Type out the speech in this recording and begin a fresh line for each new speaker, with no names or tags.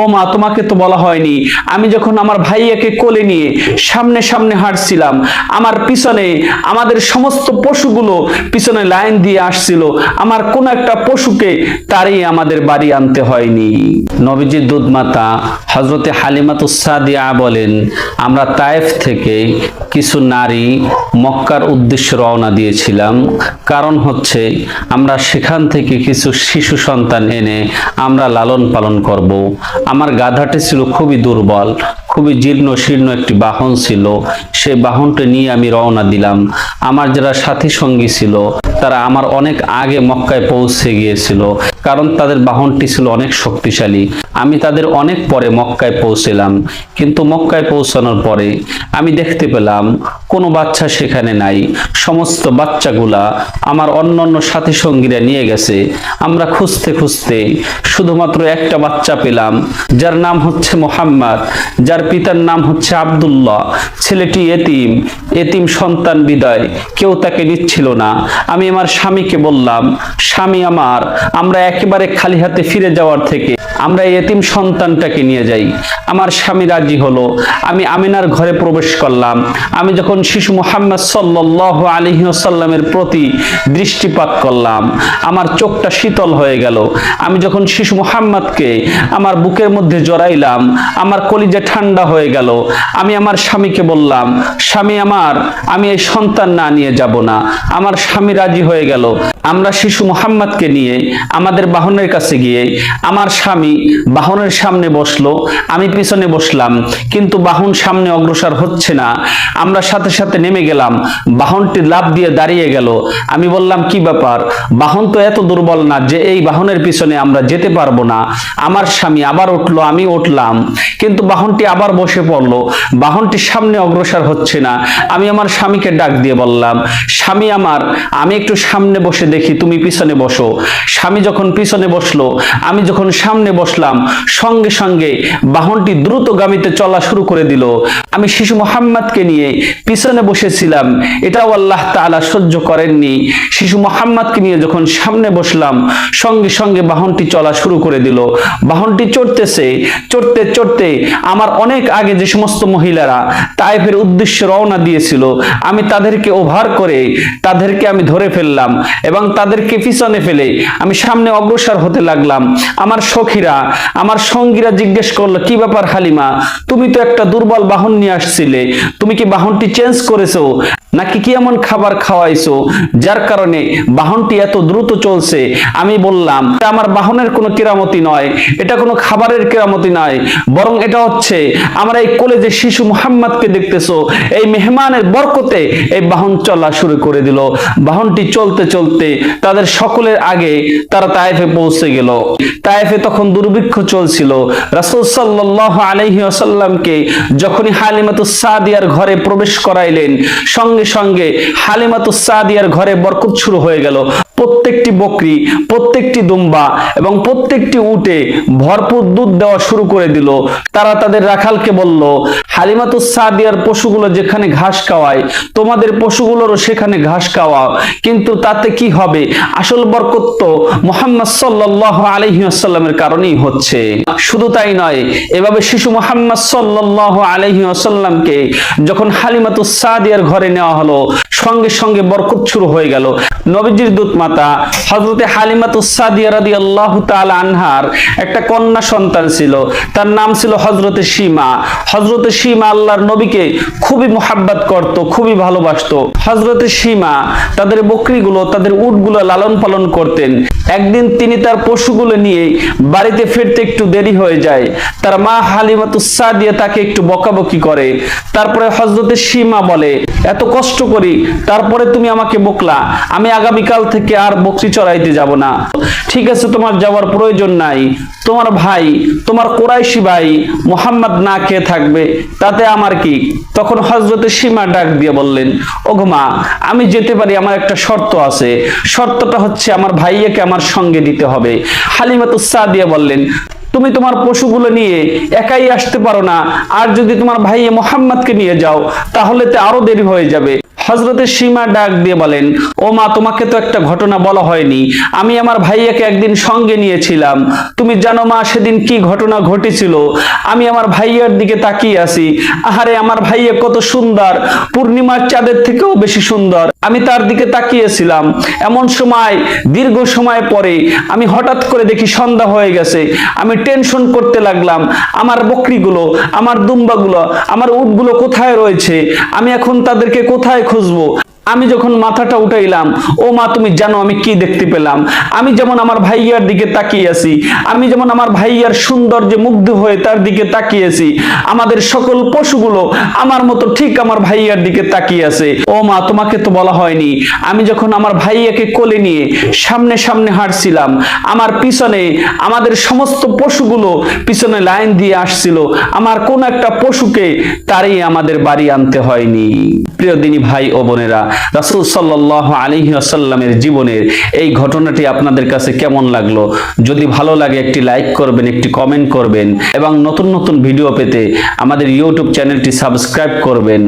ও মা, তোমাকে তো বলা হয়নি। আমি যখন আমার ভাইয়াকে কোলে নিয়ে সামনে সামনে হাঁটছিলাম, আমার পিছনে আমাদের সমস্ত পশুগুলো পিছনে লাইন দিয়ে আসছিল। আমার কোন একটা পশুকে তারই আমাদের বাড়ি আনতে হয়নি। নবীজির দুধমাতা হজরতে হালিমাতুসাদিয়া বলেন, আমরা তায়েফ থেকে কিছু নারী মক্কার উদ্দেশ্যে রওনা দিয়েছিলাম। কারণ হচ্ছে, আমরা সেখান থেকে কিছু শিশু সন্তান এনে আমরা লালন পালন করব। আমার গাধাটি ছিল খুবই দুর্বল, খুবই জীর্ণ শীর্ণ একটি বাহন ছিল। সে বাহনটি নিয়ে আমি রওনা দিলাম। আমার যারা সাথী সঙ্গী ছিল, তারা আমার অনেক আগে মক্কায় পৌঁছে গিয়েছিল, কারণ তাদের বাহনটি ছিল অনেক শক্তিশালী। আমি তাদের অনেক পরে মক্কায় পৌঁছলাম, কিন্তু মক্কায় পৌঁছানোর পরে আমি দেখতে পেলাম কোনো বাচ্চা সেখানে নাই। সমস্ত বাচ্চাগুলা আমার অন্য অন্য সাথী সঙ্গীরা নিয়ে গেছে। আমরা খুঁজতে খুঁজতে শুধুমাত্র একটা বাচ্চা পেলাম, যার নাম হচ্ছে মোহাম্মদ, যার পিতার নাম হচ্ছে আব্দুল্লাহ। ছেলেটি এতিম এতিম সন্তান বিদায়, কেউ তাকে নিচ্ছিল না। আমি আমার স্বামীকে বললাম, স্বামী আমার, আমরা একেবারে খালি হাতে ফিরে যাওয়ার থেকে আমরা এতিম সন্তানটাকে নিয়ে যাই। আমার স্বামী রাজি হলো। আমি আমিনার ঘরে প্রবেশ করলাম। আমি যখন শিশু মোহাম্মদ সাল্লাহ আলহিহাসাল্লামের প্রতি দৃষ্টিপাত করলাম, আমার চোখটা শীতল হয়ে গেল। আমি যখন শিশু মোহাম্মদকে আমার বুকের মধ্যে জড়াইলাম, আমার কলিজা ঠান্ডা হয়ে গেল। আমি আমার স্বামীকে বললাম, স্বামী আমার, আমি এই সন্তান না নিয়ে যাব না। আমার স্বামী রাজি হয়ে গেল। আমরা শিশু মোহাম্মদকে নিয়ে আমাদের বাহনের কাছে গিয়ে, আমার স্বামী বাহনের সামনে বসল, আমি পিছনে বসলাম, কিন্তু বাহন সামনে অগ্রসর হচ্ছে না। আমরা সাথে সাথে নেমে গেলাম, বাহনটি লাভ দিয়ে দাঁড়িয়ে গেল। আমি বললাম, কি ব্যাপার? বাহন তো এত দুর্বল না যে এই বাহনের পিছনে আমরা যেতে পারব না। আমার স্বামী আবার উঠল, আমি উঠলাম। কিন্তু বাহনটি আবার বসে পড়ল। বাহনটি সামনে অগ্রসর হচ্ছে না। আমি আমার স্বামীকে ডাক দিয়ে বললাম, স্বামী আমার, আমি একটু সামনে বসে দেখি, তুমি পিছনে বসো। স্বামী যখন পিছনে বসল, আমি যখন সামনে বসলাম, সঙ্গে সঙ্গে বাহনটি দ্রুতগামীতে চলা শুরু করে দিল। আমি শিশু মোহাম্মদকে নিয়ে পিছনে বসেছিলাম। এটাও আল্লাহ তাআলা সহ্য করেননি। শিশু মোহাম্মদকে নিয়ে যখন সামনে বসলাম, সঙ্গে সঙ্গে বাহনটি চলা শুরু করে দিল। বাহনটি চড়তেছে, চড়তে চড়তে আমার অনেক আগে যে সমস্ত মহিলারা তাইফের উদ্দেশ্যে রওনা দিয়েছিল, আমি তাদেরকে ওভার করে তাদেরকে আমি ধরে ফেললাম এবং তাদেরকে পিছনে ফেলে আমি সামনে অগ্রসর হতে লাগলাম। আমার সখীরা আমার সঙ্গীরা জিজ্ঞেস করল, কি ব্যাপার হালিমা? তুমি তো একটা দুর্বল বাহন নিয়ে আসছিলে। তুমি কি বাহনটি চেঞ্জ করেছ? নাকি কি এমন খাবার খাওয়াইছো? যার কারণে বাহনটি এত দ্রুত চলছে? আমি বললাম আমার বাহনের কোনো কেরামতি নয়, এটা কোনো খাবারের কেরামতি নয়, বরং এটা হচ্ছে আমরা এই কলেজে শিশু মোহাম্মদকে দেখতেছো, এই মেহমানের বরকতে এই বাহন চলা শুরু করে দিল। বাহনটি চলতে চলতে তাদের সকলের আগে তারা তায়েফে পৌঁছে গেল। তায়েফে তখন দুর্ভিক্ষ চলছিল। রাসূল সাল্লাল্লাহু আলাইহি ওয়াসাল্লামকে যখনই হালিমাতুস সাদিয়ার ঘরে প্রবেশ করাইলেন, সঙ্গে সঙ্গে হালিমাতুস সাদিয়ার ঘরে বরকত শুরু হয়ে গেল। প্রত্যেকটি বকরি, প্রত্যেকটি দুম্বা এবং প্রত্যেকটি উটে ভরপুর দুধ দেওয়া শুরু করে দিল। তারা তাদের রাখালকে বলল হালিমাতুস সাদিয়ার পশুগুলো যেখানে ঘাস খাওয়ায়, তোমাদের পশুগুলোরও সেখানে ঘাস খাওয়াও। কিন্তু তাতে কি হবে? আসল বরকত তো মোহাম্মদ সাল্লাহ আলহি আসাল্লামের কারণেই হচ্ছে। শুধু তাই নয়, এভাবে শিশু মোহাম্মদ সাল্লাহ আলহি আসাল্লামকে যখন হালিমাতুস সাদিয়ার ঘরে নেওয়া হলো, সঙ্গে সঙ্গে বরকত শুরু হয়ে গেল। নবীজির দূত মাতা হজরতে হালিমাতুস সাদিয়া রাদিয়াল্লাহু তাআলা আনহার একটা কন্যা সন্তান ছিল। তার নাম ছিল হজরতে সীমা। হজরতে সীমা আল্লাহর নবীকে খুবই মোহাব্বত করত, খুবই ভালোবাসতো। হজরতে সীমা তাদের বকরিগুলো, তাদের উটগুলো লালন পালন করতেন। একদিন তিনি তার পশুগুলো নিয়ে বাড়িতে ফিরতে একটু দেরি হয়ে যায়। তার মা হালিমাতুস সাদিয়া তাকে একটু বকাবকি করে। তারপরে হজরতে সীমা বলে, এত কষ্ট করি, তারপরে তুমি আমাকে বকলা। আমি আগামীকাল থেকে আর বকরি চড়াইতে যাব না। ঠিক আছে, তোমার যাওয়ার প্রয়োজন নাই। তোমার ভাই, তোমার কোরাইশি ভাই মোহাম্মদ না খেয়ে থাকবে, তাতে আমার কি? তখন হজরতে সীমা ডাক দিয়ে বললেন ওগমা আমি যেতে পারি, আমার একটা শর্ত আছে। শর্তটা হচ্ছে আমার ভাইয়াকে আমার সঙ্গে দিতে হবে। হালিমাতুসা দিয়ে বললেন তুমি তোমার পশুগুলো নিয়ে একাই আসতে পারো না। আর যদি তোমার ভাই মোহাম্মদকে নিয়ে যাও, তাহলে তো আরও দেরি হয়ে যাবে। হজরতের সীমা ডাক দিয়ে বলেন, ও মা, তোমাকে তো একটা ঘটনা বলা হয়নি। আমি আমার ভাইয়াকে একদিন সঙ্গে নিয়েছিলাম। তুমি জানো মা, সেদিন কি ঘটনা ঘটেছিল? আমি আমার ভাইয়ার দিকে তাকিয়ে আছি। আহারে, আমার ভাইয়া কত সুন্দর। পূর্ণিমার চাঁদের থেকেও বেশি সুন্দর। আমি তার দিকে তাকিয়েছিলাম। এমন সময়, দীর্ঘ সময় পরে আমি হঠাৎ করে দেখি সন্ধ্যা হয়ে গেছে। আমি টেনশন করতে লাগলাম, আমার বকরিগুলো, আমার দুম্বাগুলো, আমার উটগুলো কোথায় রয়েছে? আমি এখন তাদেরকে কোথায় খুঁজবো আমি যখন মাথাটা উঠাইলাম, ও মা, তুমি জানো আমি কি দেখতে পেলাম? আমি যেমন আমার ভাইয়ার দিকে তাকিয়ে আছি, আমি যেমন আমার ভাইয়ার সৌন্দর্যে মুগ্ধ হয়ে তার দিকে তাকিয়েছি আমাদের সকল পশুগুলো আমার মতো ঠিক আমার ভাইয়ার দিকে তাকিয়ে আছে। ও মা, তোমাকে তো বলা হয়নি, আমি যখন আমার ভাইয়াকে কোলে নিয়ে সামনে সামনে হাঁটছিলাম, আমার পিছনে আমাদের সমস্ত পশুগুলো পিছনে লাইন দিয়ে আসছিল, আমার কোন একটা পশুকে তারই আমাদের বাড়ি আনতে হয়নি। প্রিয় দিনী ভাই ও বোনেরা রাসূল সাল্লাহ আলহি আসাল্লামের জীবনের এই ঘটনাটি আপনাদের কাছে কেমন লাগল? যদি ভালো লাগে একটি লাইক করবেন, একটি কমেন্ট করবেন এবং নতুন নতুন ভিডিও পেতে আমাদের ইউটিউব চ্যানেলটি সাবস্ক্রাইব করবেন।